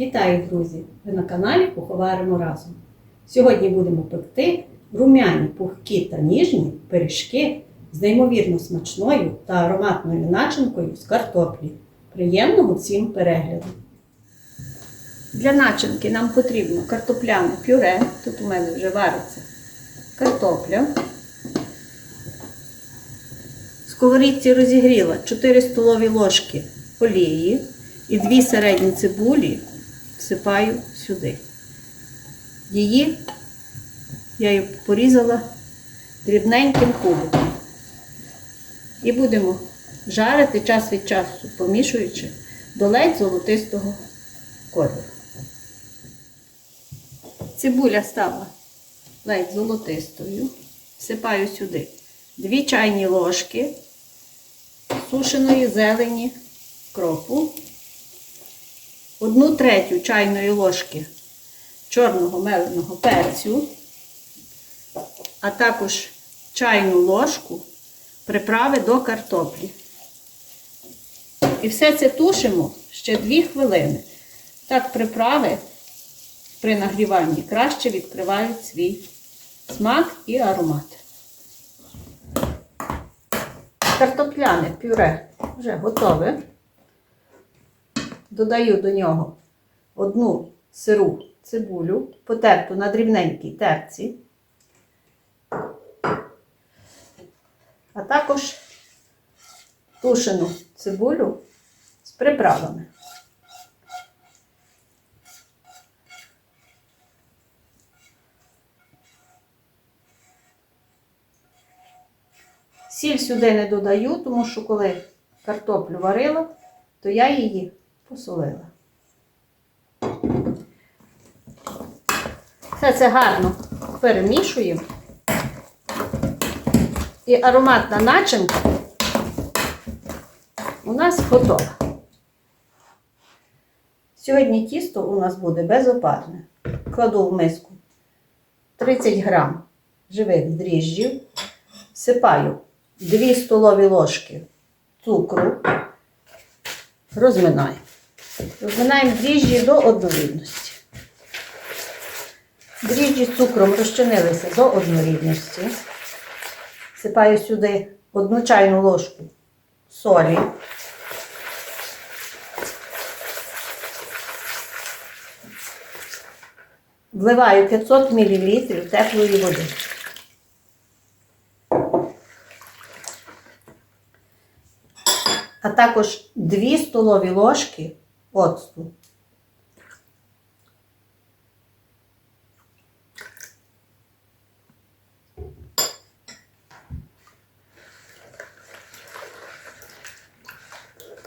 Вітаю, друзі! Ви на каналі Поховаримо разом. Сьогодні будемо пекти румяні, пухкі та ніжні пиріжки з неймовірно смачною та ароматною начинкою з картоплі. Приємного всім перегляду! Для начинки нам потрібно картопляне пюре. Тут у мене вже вариться картопля. В сковорідці розігріла 4 столові ложки олії і 2 середні цибулі всипаю сюди. Її я її порізала дрібненьким кубиком. І будемо жарити час від часу, помішуючи до ледь золотистого кольору. Цибуля стала ледь золотистою. Всипаю сюди 2 чайні ложки сушеної зелені кропу, одну третю чайної ложки чорного меленого перцю, а також чайну ложку приправи до картоплі. І все це тушимо ще 2 хвилини. Так приправи при нагріванні краще відкривають свій смак і аромат. Картопляне пюре вже готове. Додаю до нього одну сиру цибулю, потерту на дрібненькій терці, а також тушену цибулю з приправами. Сіль сюди не додаю, тому що коли картоплю варила, то я її посолила. Все це гарно перемішуємо. І ароматна начинка у нас готова. Сьогодні тісто у нас буде безопарне. Кладу в миску 30 грам живих дріжджів, всипаю 2 столові ложки цукру, розминаємо. Розминаємо дріжджі до однорідності. Дріжджі з цукром розчинилися до однорідності. Сипаю сюди одну чайну ложку солі. Вливаю 500 мл теплої води. А також 2 столові ложки оцту.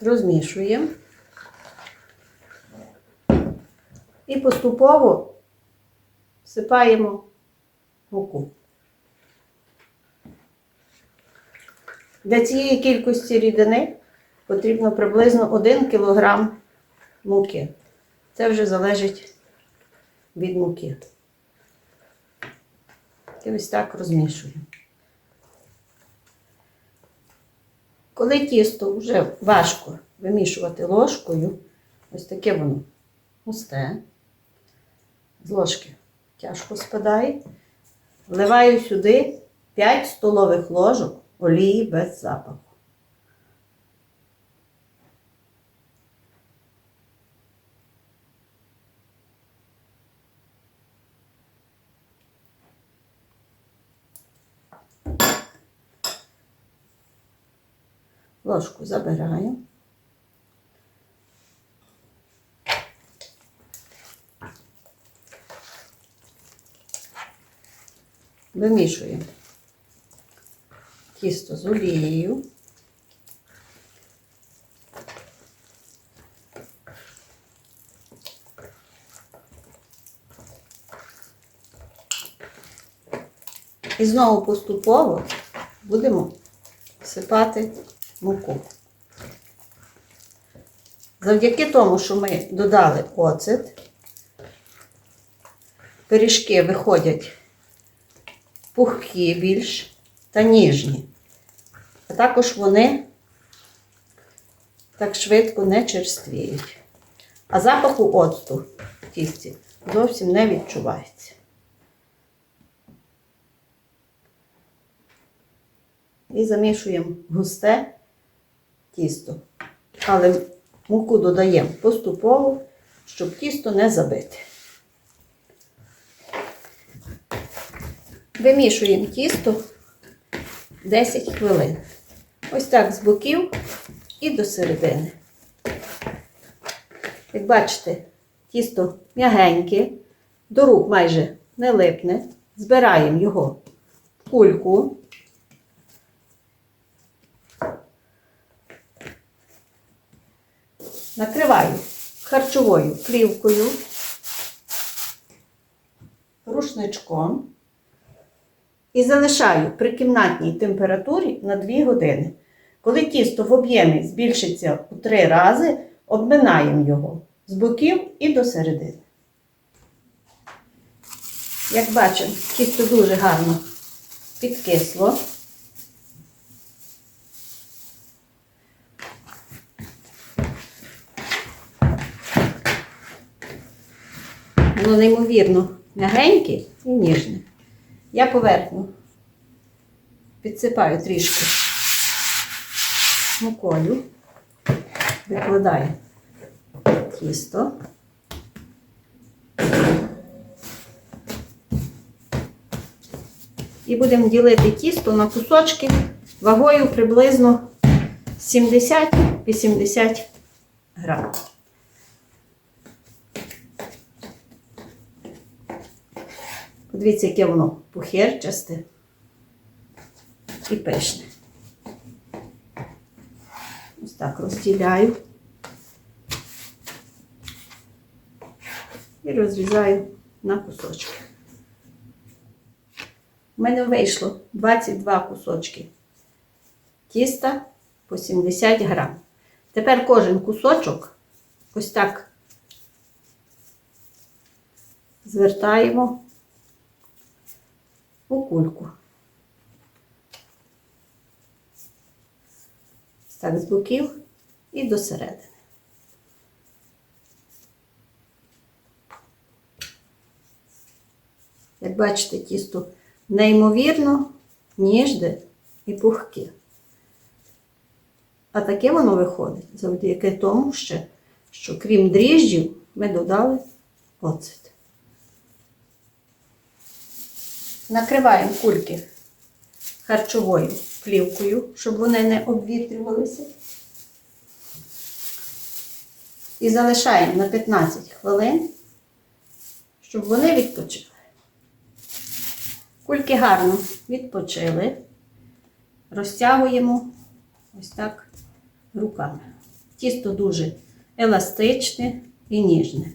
Розмішуємо. І поступово всипаємо муку. Для цієї кількості рідини потрібно приблизно 1 кг муки. Це вже залежить від муки. І ось так розмішуємо. Коли тісто вже важко вимішувати ложкою, ось таке воно густе, з ложки тяжко спадає, вливаю сюди 5 столових ложок олії без запаху. Ложку забираю. Вимішуємо тісто з олією. І знову поступово будемо всипати муку. Завдяки тому, що ми додали оцет, пиріжки виходять пухкі більш та ніжні. А також вони так швидко не черствіють. А запаху оцту в тісті зовсім не відчувається. І замішуємо густе тісто. Але муку додаємо поступово, щоб тісто не забити. Вимішуємо тісто 10 хвилин. Ось так з боків і до середини. Як бачите, тісто м'ягеньке, до рук майже не липне. Збираємо його в кульку. Накриваю харчовою плівкою, рушничком і залишаю при кімнатній температурі на 2 години. Коли тісто в об'ємі збільшиться у 3 рази, обминаємо його з боків і до середини. Як бачимо, тісто дуже гарно підкисло. Неймовірно м'ягеньке і ніжне. Я поверхню підсипаю трішки мукою, викладаю тісто. І будемо ділити тісто на кусочки вагою приблизно 70-80 грам. Подивіться, яке воно пухирчасте і пишне. Ось так розділяю і розрізаю на кусочки. У мене вийшло 22 кусочки тіста по 70 грам. Тепер кожен кусочок ось так звертаємо у кульку. Так, з боків і до середини. Як бачите, тісто неймовірно ніжне і пухке. А таке воно виходить завдяки тому, ще, що крім дріжджів, ми додали оцет. Накриваємо кульки харчовою плівкою, щоб вони не обвітрювалися. І залишаємо на 15 хвилин, щоб вони відпочили. Кульки гарно відпочили, розтягуємо ось так руками. Тісто дуже еластичне і ніжне.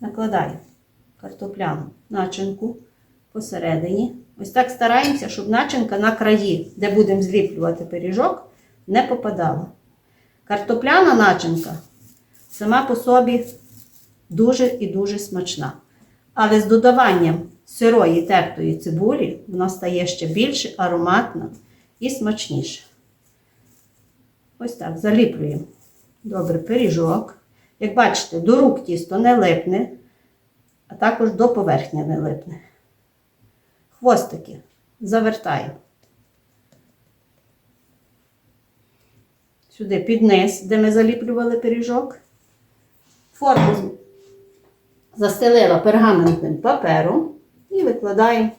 Накладаю картопляну начинку посередині. Ось так стараємося, щоб начинка на краї, де будемо зліплювати пиріжок, не попадала. Картопляна начинка сама по собі дуже і дуже смачна. Але з додаванням сирої тертої цибулі вона стає ще більш ароматна і смачніша. Ось так заліплюємо добре пиріжок. Як бачите, до рук тісто не липне, а також до поверхні не липне. Хвостики завертаю. Сюди під низ, де ми заліплювали пиріжок. Форму застелила пергаментним папером і викладаємо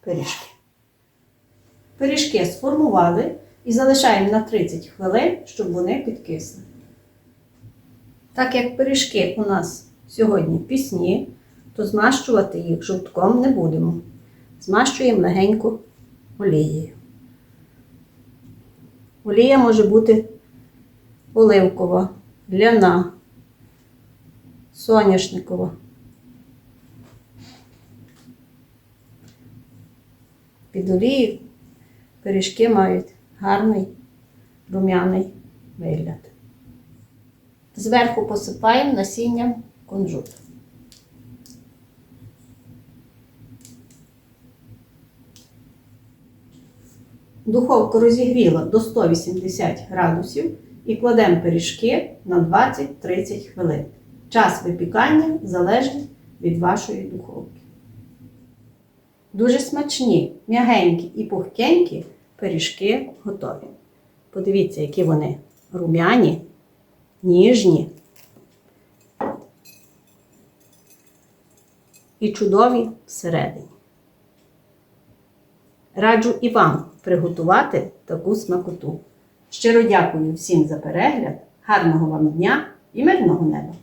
пиріжки. Пиріжки сформували і залишаємо на 30 хвилин, щоб вони підкисли. Так як пиріжки у нас сьогодні пісні, то змащувати їх жовтком не будемо. Змащуємо легенько олією. Олія може бути оливкова, ляна, соняшникова. Під олією пиріжки мають гарний рум'яний вигляд. Зверху посипаємо насінням кунжуту. Духовку розігріла до 180 градусів і кладемо пиріжки на 20-30 хвилин. Час випікання залежить від вашої духовки. Дуже смачні, м'ягенькі і пухкенькі пиріжки готові. Подивіться, які вони рум'яні, ніжні і чудові всередині. Раджу і вам приготувати таку смакоту. Щиро дякую всім за перегляд, гарного вам дня і мирного неба!